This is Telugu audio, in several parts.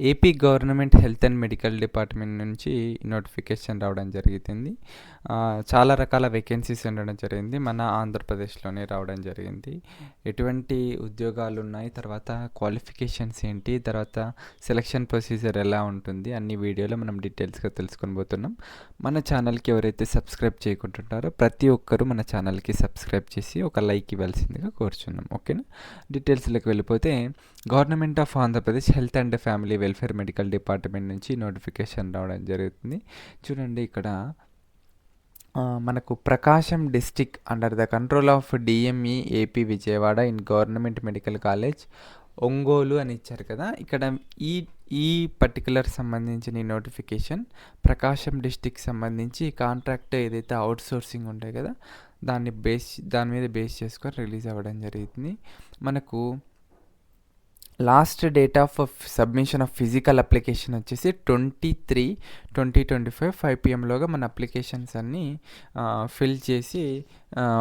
AP government health and medical department నుంచి నోటిఫికేషన్ రావడం జరిగింది. చాలా రకాల వేకెన్సీస్ ఉండడం జరిగింది. మన ఆంధ్రప్రదేశ్లోనే రావడం జరిగింది. ఎటువంటి ఉద్యోగాలు ఉన్నాయి? తర్వాత క్వాలిఫికేషన్స్ ఏంటి? తర్వాత సెలక్షన్ ప్రొసీజర్ ఎలా ఉంటుంది? అన్ని వీడియోలో మనం డీటెయిల్స్గా తెలుసుకొని పోతున్నాం. మన ఛానల్కి ఎవరైతే సబ్స్క్రైబ్ చేయకుంటుంటారో ప్రతి ఒక్కరూ మన ఛానల్కి సబ్స్క్రైబ్ చేసి ఒక లైక్ ఇవ్వాల్సిందిగా కోరుచున్నాం. ఓకేనా? డీటెయిల్స్లోకి వెళ్ళిపోతే government of Andhra Pradesh health and family welfare medical department నుంచి నోటిఫికేషన్ రావడం జరుగుతుంది. చూడండి ఇక్కడ మనకు Prakasam district under the control of DME AP Vijayawada in government medical college Ongole అని ఇచ్చారు కదా. ఇక్కడ ఈ ఈ పర్టికులర్ సంబంధించిన ఈ నోటిఫికేషన్ ప్రకాశం డిస్టిక్ సంబంధించి కాంట్రాక్ట్ ఏదైతే అవుట్సోర్సింగ్ ఉంటాయి కదా దాన్ని బేస్ దాని మీద బేస్ చేసుకొని రిలీజ్ అవ్వడం జరుగుతుంది. మనకు last date of submission of physical application వచ్చేసి twenty three twenty twenty five five పిఎంలోగా మన అప్లికేషన్స్ అన్నీ ఫిల్ చేసి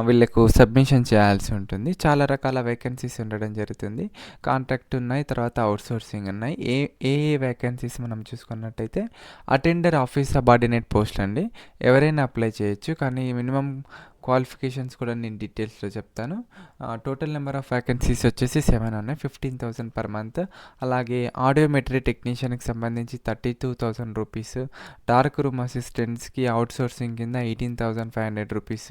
వీళ్ళకు సబ్మిషన్ చేయాల్సి ఉంటుంది. చాలా రకాల వేకెన్సీస్ ఉండడం జరుగుతుంది. కాంట్రాక్ట్ ఉన్నాయి తర్వాత అవుట్సోర్సింగ్ ఉన్నాయి. ఏ ఏ ఏ వేకెన్సీస్ మనం చూసుకున్నట్టయితే అటెండర్ ఆఫీస్ సబార్డినేట్ పోస్ట్ అండి. ఎవరైనా అప్లై చేయొచ్చు కానీ మినిమం క్వాలిఫికేషన్స్ కూడా నేను డీటెయిల్స్లో చెప్తాను. టోటల్ నెంబర్ ఆఫ్ వ్యాకెన్సీస్ వచ్చేసి సెవెన్ ఉన్నాయి ఫిఫ్టీన్ థౌసండ్ పర్ మంత్ అలాగే ఆడియోమెట్రీ టెక్నీషియన్కి సంబంధించి thirty two thousand rupees dark room అసిస్టెంట్స్కి outsourcing కింద eighteen thousand five hundred rupees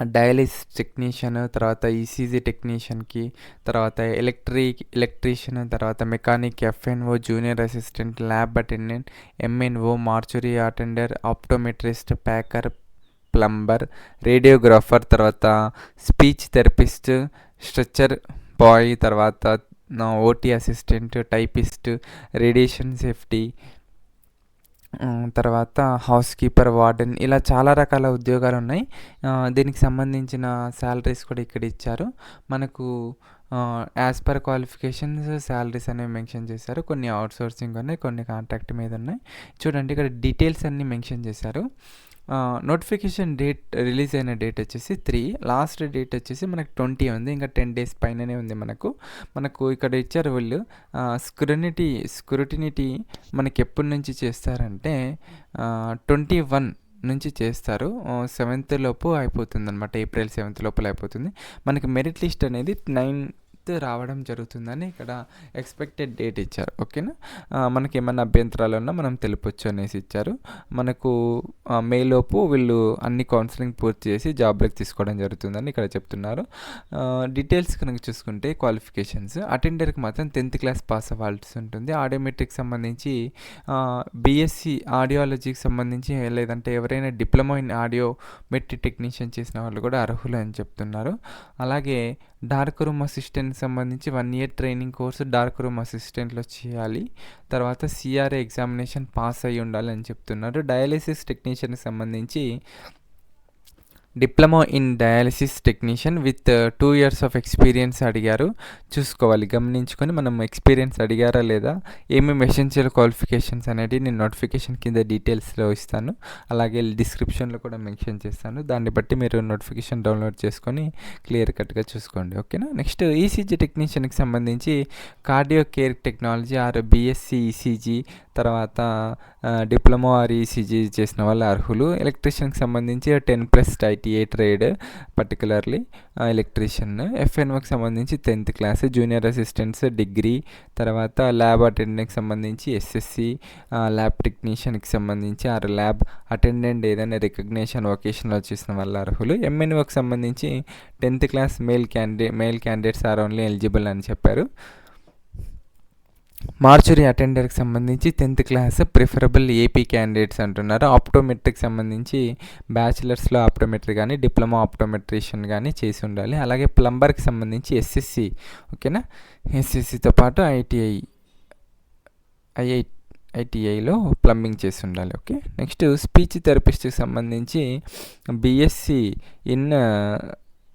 dialysis technician తర్వాత ఈసీజీ టెక్నీషియన్కి తర్వాత ఎలక్ట్రిక్ ఎలక్ట్రీషియన్ తర్వాత mechanic FNO junior assistant lab attendant MNO mortuary attender optometrist packer plumber radiographer తర్వాత స్పీచ్ థెరపిస్ట్ స్ట్రెచ్చర్ బాయ్ తర్వాత OT assistant typist radiation safety తర్వాత హౌస్ కీపర్ వార్డెన్ ఇలా చాలా రకాల ఉద్యోగాలు ఉన్నాయి దీనికి సంబంధించిన శాలరీస్ కూడా ఇక్కడ ఇచ్చారు. మనకు యాజ్ పర్ క్వాలిఫికేషన్స్ శాలరీస్ అనేవి మెన్షన్ చేశారు. కొన్ని అవుట్ సోర్సింగ్ ఉన్నాయి కొన్ని కాంట్రాక్ట్ మీద ఉన్నాయి. చూడండి ఇక్కడ డీటెయిల్స్ అన్నీ మెన్షన్ చేశారు. నోటిఫికేషన్ డేట్ రిలీజ్ అయిన డేట్ వచ్చేసి త్రీ లాస్ట్ డేట్ వచ్చేసి మనకు ట్వంటీ ఉంది. ఇంకా టెన్ డేస్ పైననే ఉంది మనకు. మనకు ఇక్కడ ఇచ్చారు వాళ్ళు. స్క్రూనిటీ స్క్రూటినిటీ మనకి ఎప్పటి నుంచి చేస్తారంటే ట్వంటీ వన్ నుంచి చేస్తారు. సెవెంత్ లోపు అయిపోతుంది అనమాట ఏప్రిల్ సెవెంత్ లోపల అయిపోతుంది. మనకి మెరిట్ లిస్ట్ అనేది నైన్ నైన్త్ రావడం జరుగుతుందని ఇక్కడ ఎక్స్పెక్టెడ్ డేట్ ఇచ్చారు. ఓకేనా? మనకి ఏమైనా అభ్యంతరాలు ఉన్నా మనం తెలుపొచ్చు అనేసి ఇచ్చారు. మనకు మేలోపు లోపు వీళ్ళు అన్ని కౌన్సిలింగ్ పూర్తి చేసి జాబ్లకు తీసుకోవడం జరుగుతుందని ఇక్కడ చెప్తున్నారు. డీటెయిల్స్ కనుక చూసుకుంటే క్వాలిఫికేషన్స్. అటెండర్కి మాత్రం టెన్త్ క్లాస్ పాస్ అవ్వాల్సి ఉంటుంది. ఆడియోమెట్రిక్ సంబంధించి బీఎస్సీ ఆడియాలజీకి సంబంధించి లేదంటే ఎవరైనా diploma in audio metric technician చేసిన వాళ్ళు కూడా అర్హులు అని చెప్తున్నారు. అలాగే డార్క్ రూమ్ అసిస్టెంట్ సంబంధించి one year training course dark room అసిస్టెంట్లో చేయాలి. తర్వాత సిఆర్ఏ ఎగ్జామినేషన్ పాస్ అయ్యి ఉండాలి అని చెప్తున్నారు డయాలిసిస్ టెక్నీషియన్కి సంబంధించి diploma in dialysis technician with two years of experience అడిగారు. చూసుకోవాలి గమనించుకొని మనం ఎక్స్పీరియన్స్ అడిగారా లేదా ఏమేమి ఎసెన్షియల్ క్వాలిఫికేషన్స్ అనేది నేను నోటిఫికేషన్ కింద డీటెయిల్స్లో ఇస్తాను. అలాగే డిస్క్రిప్షన్లో కూడా మెన్షన్ చేస్తాను. దాన్ని బట్టి మీరు నోటిఫికేషన్ డౌన్లోడ్ చేసుకొని క్లియర్ కట్గా చూసుకోండి. ఓకేనా? నెక్స్ట్ ఈసీజీ టెక్నీషియన్కి సంబంధించి cardio care technology or BSc ECG తర్వాత డిప్లొమా ఆర్ ఈసీజీ చేసిన వాళ్ళు అర్హులు. ఎలక్ట్రీషియన్కి సంబంధించి ten plus ITA trade particularly electrician. ఎఫ్ఎన్ఓకి సంబంధించి tenth class junior assistants degree తర్వాత ల్యాబ్ అటెండెంట్కి సంబంధించి ఎస్ఎస్సి ల్యాబ్ టెక్నీషియన్కి సంబంధించి ఆర్ ల్యాబ్ అటెండెంట్ ఏదైనా రికగ్నేషన్ వొకేషన్లో చేసిన వాళ్ళు అర్హులు. ఎంఎన్ఓకి సంబంధించి tenth class male candidate male candidates are only eligible అని చెప్పారు. మార్చురీ అటెండర్కి సంబంధించి tenth class preferable AP candidates అంటున్నారు. ఆప్టోమెట్రిక్ సంబంధించి బ్యాచిలర్స్లో ఆప్టోమెట్రీ కానీ డిప్లొమా ఆప్టోమెట్రిషియన్ కానీ చేసి ఉండాలి. అలాగే ప్లంబర్కి సంబంధించి ఎస్ఎస్సి ఓకేనా? ఎస్ఎస్సితో పాటు ఐటీఐ ఐఐ ఐటీఐలో ప్లంబింగ్ చేసి ఉండాలి. ఓకే? నెక్స్ట్ స్పీచ్ థెరపిస్ట్కి సంబంధించి BSc in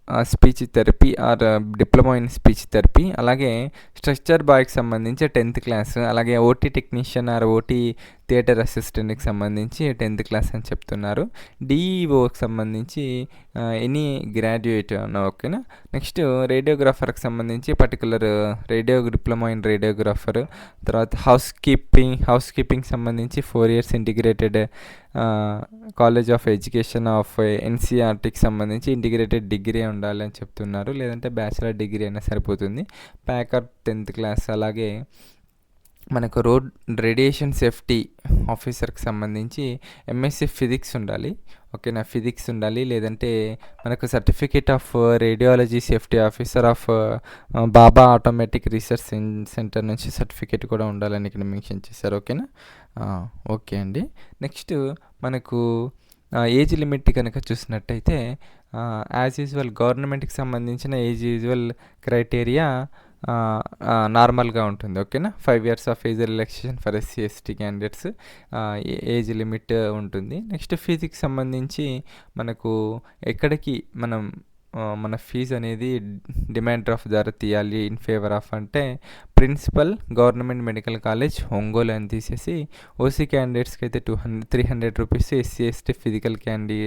speech therapy or diploma in speech therapy అలాగే స్ట్రక్చర్ బాయ్కి సంబంధించి టెన్త్ క్లాస్ అలాగే OT technician or OT theatre assistant సంబంధించి టెన్త్ క్లాస్ అని చెప్తున్నారు. డిఈఓకి సంబంధించి ఎనీ గ్రాడ్యుయేట్ ఓకేనా? నెక్స్ట్ రేడియోగ్రాఫర్కి సంబంధించి particular radio diploma in radiographer తర్వాత హౌస్ కీపింగ్ హౌస్ కీపింగ్ సంబంధించి four years integrated college of education of ఎన్సీఆర్టీకి సంబంధించి ఇంటిగ్రేటెడ్ డిగ్రీ ఉండాలి అని చెప్తున్నారు. లేదంటే బ్యాచిలర్ డిగ్రీ అయినా సరిపోతుంది. ప్యాకర్ టెన్త్ క్లాస్ అలాగే మనకు రోడ్ రేడియేషన్ సేఫ్టీ ఆఫీసర్కి సంబంధించి ఎంఎస్సి ఫిజిక్స్ ఉండాలి. ఓకేనా ఫిజిక్స్ ఉండాలి. లేదంటే మనకు certificate of radiology safety officer of Bhabha automatic research centre నుంచి సర్టిఫికేట్ కూడా ఉండాలని ఇక్కడ మెన్షన్ చేశారు. ఓకేనా? ఓకే అండి. నెక్స్ట్ మనకు ఏజ్ లిమిట్ కనుక చూసినట్టయితే యాజ్ యూజువల్ గవర్నమెంట్కి సంబంధించిన ఏజ్ యూజువల్ క్రైటీరియా నార్మల్గా ఉంటుంది ఓకేనా? Five years of age relaxation for SC ST candidates age limit ఉంటుంది. నెక్స్ట్ ఫీజుకి సంబంధించి మనకు ఎక్కడికి మనం మన ఫీజు అనేది డిమాండ్ డ్రాఫ్ట్ ద్వారా తీయాలి ఇన్ ఫేవర్ ఆఫ్ అంటే principal government medical college Ongole అని తీసేసి ఓసీ క్యాండిడేట్స్కి అయితే two hundred three hundred rupees SC ST physical candy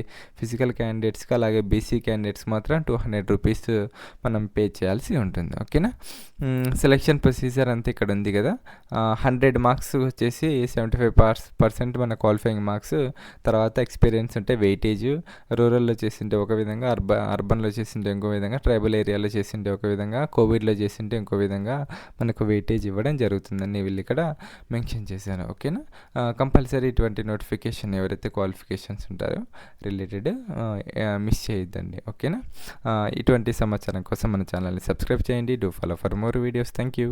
physical క్యాండిడేట్స్కి అలాగే బీసీ క్యాండిడేట్స్ మాత్రం టూ హండ్రెడ్ రూపీస్ మనం పే చేయాల్సి ఉంటుంది. ఓకేనా సెలెక్షన్ ప్రొసీజర్ అంతా ఇక్కడ ఉంది కదా? హండ్రెడ్ మార్క్స్ వచ్చేసి సెవెంటీ ఫైవ్ పర్స్ పర్సెంట్ మన క్వాలిఫైయింగ్ మార్క్స్ తర్వాత ఎక్స్పీరియన్స్ ఉంటే వెయిటేజ్ రూరల్లో చేసింటే ఒక విధంగా అర్బన్ అర్బన్లో చేసింటే ఇంకో విధంగా ట్రైబల్ ఏరియాలో చేసింటే ఒక విధంగా కోవిడ్లో చేసింటే ఇంకో విధంగా మనకు వెయిటేజ్ ఇవ్వడం జరుగుతుందని వీళ్ళు ఇక్కడ మెన్షన్ చేశారు. ఓకేనా? కంపల్సరీ ఇటువంటి నోటిఫికేషన్ ఎవరైతే క్వాలిఫికేషన్స్ ఉంటారో రిలేటెడ్ మిస్ చేయొద్దండి. ఓకేనా? ఇటువంటి సమాచారం కోసం మన ఛానల్ని సబ్స్క్రైబ్ చేయండి. Do follow for more videos. Thank you